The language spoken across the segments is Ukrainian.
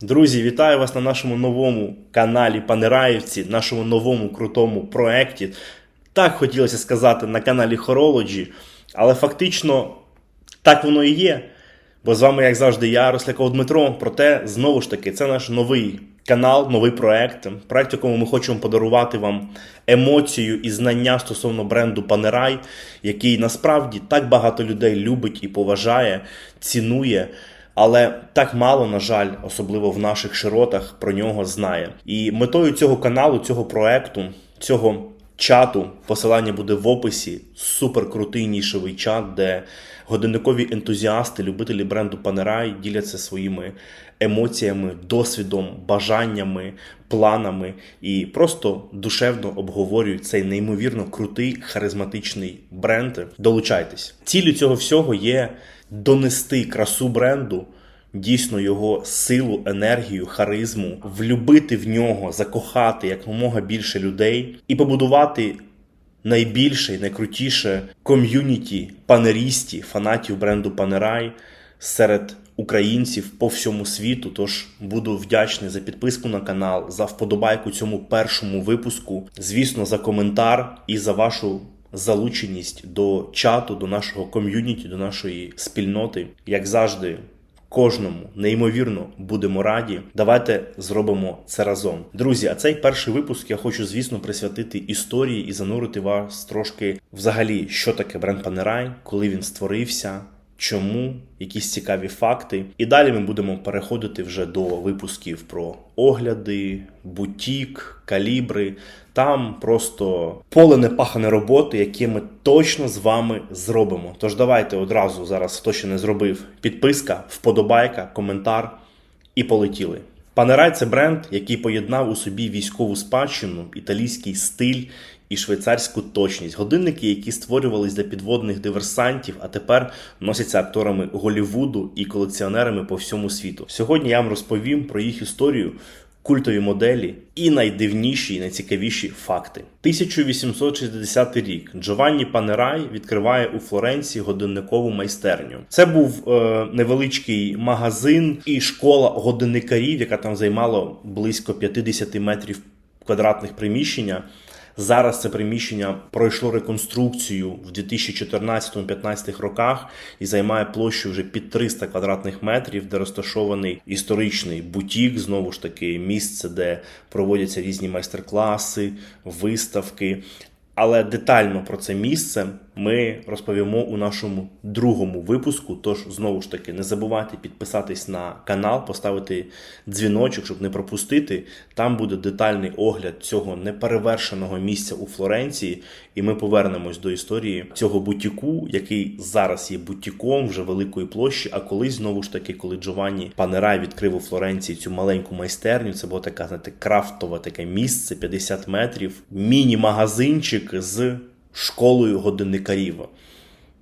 Друзі, вітаю вас на нашому новому каналі Панераївці, нашому новому крутому проекті. Так хотілося сказати на каналі Horology, але фактично так воно і є. Бо з вами, як завжди, я, Росляков Дмитро. Проте, знову ж таки, це наш новий канал, новий проект. Проект, якому ми хочемо подарувати вам емоцію і знання стосовно бренду Панерай, який насправді так багато людей любить і поважає, цінує. Але так мало, на жаль, особливо в наших широтах, про нього знає. І метою цього каналу, цього проекту, цього чату, посилання буде в описі. Суперкрутий нішевий чат, де годинникові ентузіасти, любителі бренду Панерай діляться своїми емоціями, досвідом, бажаннями, планами і просто душевно обговорюють цей неймовірно крутий харизматичний бренд. Долучайтесь. Ціллю цього всього є донести красу бренду, дійсно його силу, енергію, харизму, влюбити в нього, закохати якомога більше людей і побудувати найбільше і найкрутіше ком'юніті панерісті, фанатів бренду Панерай серед українців по всьому світу. Тож буду вдячний за підписку на канал, за вподобайку цьому першому випуску, звісно, за коментар і за вашу залученість до чату, до нашого ком'юніті, до нашої спільноти. Як завжди, кожному неймовірно будемо раді. Давайте зробимо це разом. Друзі, а цей перший випуск я хочу, звісно, присвятити історії і занурити вас трошки взагалі, що таке бренд Панерай, коли він створився. Чому якісь цікаві факти, і далі ми будемо переходити вже до випусків про огляди, бутік, калібри. Там просто поле непахане роботи, яке ми точно з вами зробимо. Тож давайте одразу зараз, хто ще не зробив, підписка, вподобайка, коментар і полетіли. Панерай це бренд, який поєднав у собі військову спадщину, італійський стиль і швейцарську точність. Годинники, які створювались для підводних диверсантів, а тепер носяться акторами Голлівуду і колекціонерами по всьому світу. Сьогодні я вам розповім про їх історію. Культові моделі і найдивніші і найцікавіші факти. 1860 рік Джованні Панерай відкриває у Флоренції годинникову майстерню. Це був е, невеличкий магазин і школа годинникарів, яка там займала близько 50 метрів квадратних приміщення. Зараз це приміщення пройшло реконструкцію в 2014-15 роках і займає площу вже під 300 квадратних метрів, де розташований історичний бутік, знову ж таки, місце, де проводяться різні майстер-класи, виставки. Але детально про це місце ми розповімо у нашому другому випуску. Тож, знову ж таки, не забувайте підписатись на канал, поставити дзвіночок, щоб не пропустити. Там буде детальний огляд цього неперевершеного місця у Флоренції, і ми повернемось до історії цього бутіку, який зараз є бутіком вже великої площі. А колись знову ж таки, коли Джованні Панерай відкрив у Флоренції цю маленьку майстерню, це було така знаєте, крафтове таке місце, 50 метрів, міні-магазинчик з школою годинникарів.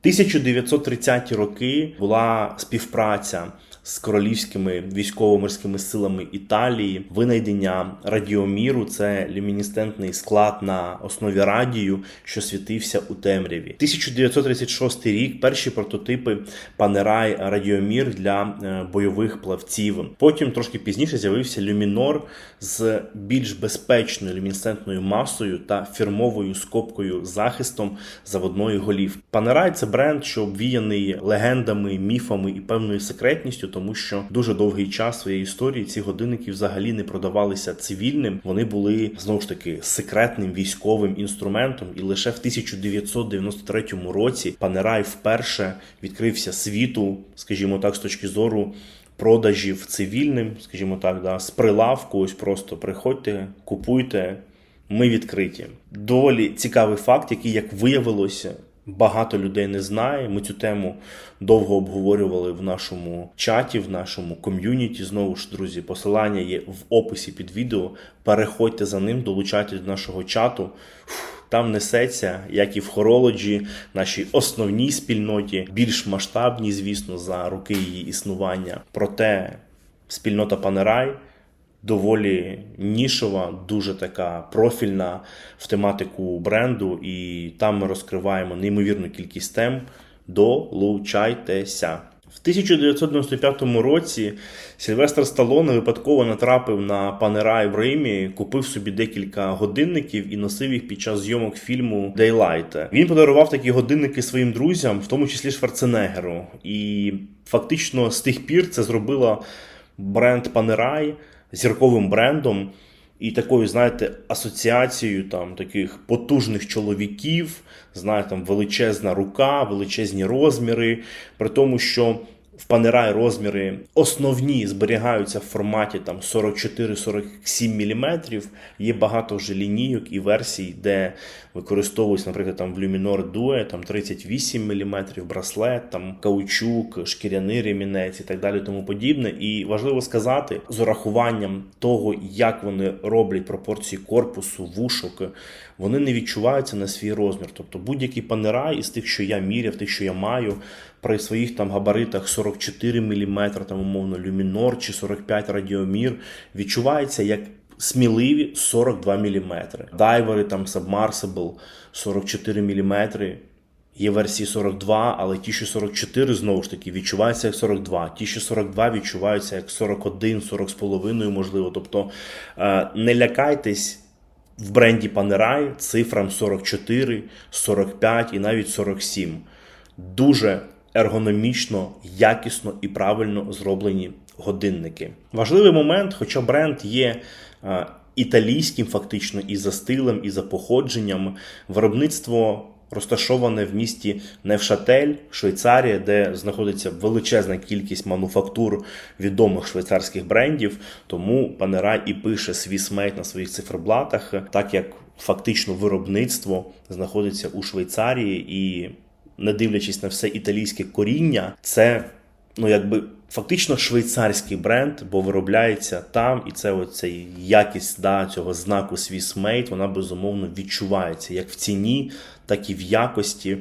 1930-ті роки була співпраця з королівськими військово-морськими силами Італії, винайдення радіоміру це люмінесцентний склад на основі радію, що світився у темряві. 1936 рік перші прототипи Панерай радіомір для е, бойових плавців. Потім трошки пізніше з'явився люмінор з більш безпечною люмінесцентною масою та фірмовою скобкою захистом заводної голів. Панерай це бренд, що обвіяний легендами, міфами і певною секретністю, тому що дуже довгий час своєї історії ці годинники взагалі не продавалися цивільним. Вони були знову ж таки секретним військовим інструментом, і лише в 1993 році Панерай вперше відкрився світу, скажімо так, з точки зору. Продажів цивільним, скажімо так, да, з прилавку, ось просто приходьте, купуйте, ми відкриті. Доволі цікавий факт, який, як виявилося, багато людей не знає. Ми цю тему довго обговорювали в нашому чаті, в нашому ком'юніті. Знову ж, друзі, посилання є в описі під відео. Переходьте за ним, долучайтесь до нашого чату. Там несеться, як і в хорологі, нашій основній спільноті, більш масштабній, звісно, за роки її існування. Проте спільнота Панерай доволі нішова, дуже така профільна в тематику бренду, і там ми розкриваємо неймовірну кількість тем. Долучайтеся. В 1995 році Сільвестр Сталоне випадково натрапив на Панерай в Римі, купив собі декілька годинників і носив їх під час зйомок фільму Дейлайт. Він подарував такі годинники своїм друзям, в тому числі Шварценеггеру. І фактично з тих пір це зробила бренд Панерай зірковим брендом. І такою, знаєте, асоціацією там таких потужних чоловіків, знаєте, там величезна рука, величезні розміри, при тому, що в Панерай розміри основні зберігаються в форматі там 44-47 мм. Є багато вже лінійок і версій, де використовується, наприклад, там в Luminor Due там 38 мм, браслет, там каучук, шкіряний ремінець і так далі, тому подібне. І важливо сказати, з урахуванням того, як вони роблять пропорції корпусу, вушок, вони не відчуваються на свій розмір. Тобто будь-який панерай із тих, що я міряв, тих, що я маю, при своїх там габаритах 44 мм, там умовно люмінор чи 45 радіомір, відчувається як сміливі 42 мм. Дайвери там Submersible 44 мм. Є версії 42, але ті, що 44, знову ж таки, відчуваються як 42. Ті, що 42 відчуваються як 41, 40 з половиною, можливо. Тобто е, не лякайтесь в бренді Panerai цифрам 44, 45 і навіть 47. Дуже ергономічно, якісно і правильно зроблені годинники. Важливий момент, хоча бренд є італійським, фактично, і за стилем, і за походженням, виробництво. Розташоване в місті Невшатель, Швейцарія, де знаходиться величезна кількість мануфактур відомих швейцарських брендів. Тому Панерай і пише Swiss Made на своїх циферблатах, так як фактично виробництво знаходиться у Швейцарії, і не дивлячись на все італійське коріння, це ну якби фактично швейцарський бренд, бо виробляється там, і це оця якість да, цього знаку Swiss Made, вона безумовно відчувається як в ціні, так і в якості.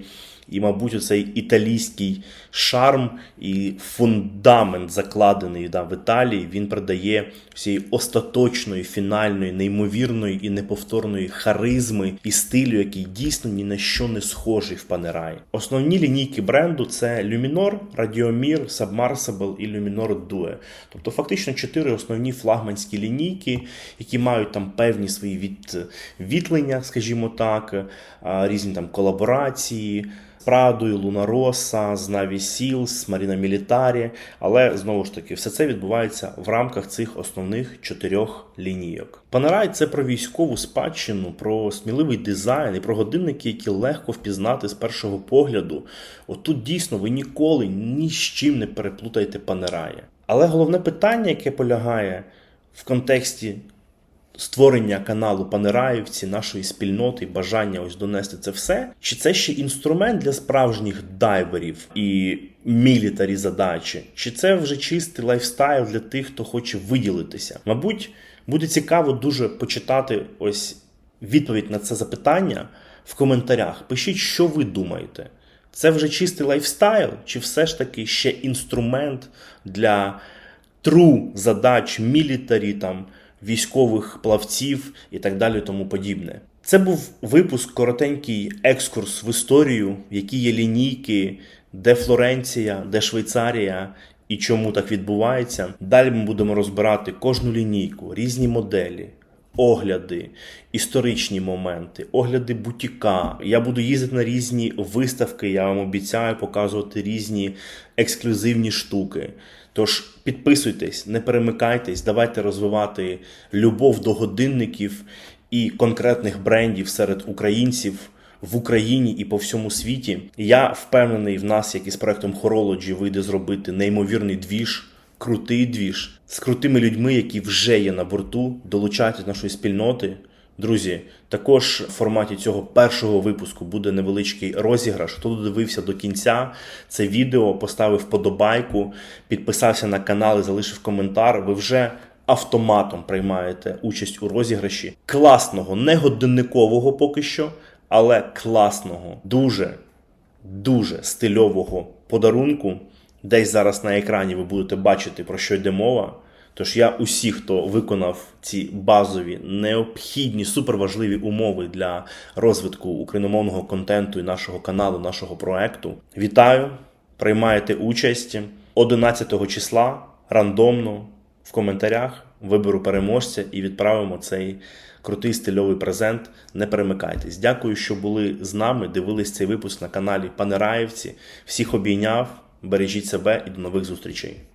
І, мабуть, оцей італійський шарм і фундамент, закладений да, в Італії, він придає всієї остаточної, фінальної, неймовірної і неповторної харизми і стилю, який дійсно ні на що не схожий в Панераї. Основні лінійки бренду це Luminor, Radiomir, Submersible і Luminor Due. Тобто, фактично чотири основні флагманські лінійки, які мають там певні свої від, відлення, скажімо так, різні там колаборації. Прадою, Луна Роса, з Navy Seals, Маріна Мілітарі. Але знову ж таки, все це відбувається в рамках цих основних чотирьох лінійок. Панерай це про військову спадщину, про сміливий дизайн і про годинники, які легко впізнати з першого погляду. Отут дійсно ви ніколи ні з чим не переплутаєте Панерая. Але головне питання, яке полягає в контексті створення каналу Панераївці, нашої спільноти, бажання ось донести це все. Чи це ще інструмент для справжніх дайверів і мілітарі задачі? Чи це вже чистий лайфстайл для тих, хто хоче виділитися? Мабуть, буде цікаво дуже почитати ось відповідь на це запитання в коментарях. Пишіть, що ви думаєте. Це вже чистий лайфстайл, чи все ж таки ще інструмент для тру задач мілітарі, там, військових плавців і так далі, тому подібне. Це був випуск, коротенький екскурс в історію, які є лінійки, де Флоренція, де Швейцарія і чому так відбувається. Далі ми будемо розбирати кожну лінійку, різні моделі. Огляди, історичні моменти, огляди бутіка. Я буду їздити на різні виставки. Я вам обіцяю показувати різні ексклюзивні штуки. Тож підписуйтесь, не перемикайтесь, давайте розвивати любов до годинників і конкретних брендів серед українців в Україні і по всьому світі. Я впевнений в нас, як і з проектом Horology, вийде зробити неймовірний двіж. Крутий двіж з крутими людьми, які вже є на борту, долучайтесь до нашої спільноти. Друзі, також в форматі цього першого випуску буде невеличкий розіграш. Хто додивився до кінця це відео, поставив вподобайку, підписався на канал і залишив коментар. Ви вже автоматом приймаєте участь у розіграші класного, не годинникового поки що, але класного, дуже, дуже стильового подарунку. Десь зараз на екрані ви будете бачити, про що йде мова. Тож я усіх, хто виконав ці базові, необхідні, суперважливі умови для розвитку україномовного контенту і нашого каналу, нашого проекту, вітаю! Приймаєте участь. 11 числа рандомно в коментарях виберу переможця і відправимо цей крутий стильовий презент. Не перемикайтесь. Дякую, що були з нами. Дивились цей випуск на каналі Панераївці. Всіх обійняв. Бережіть себе і до нових зустрічей.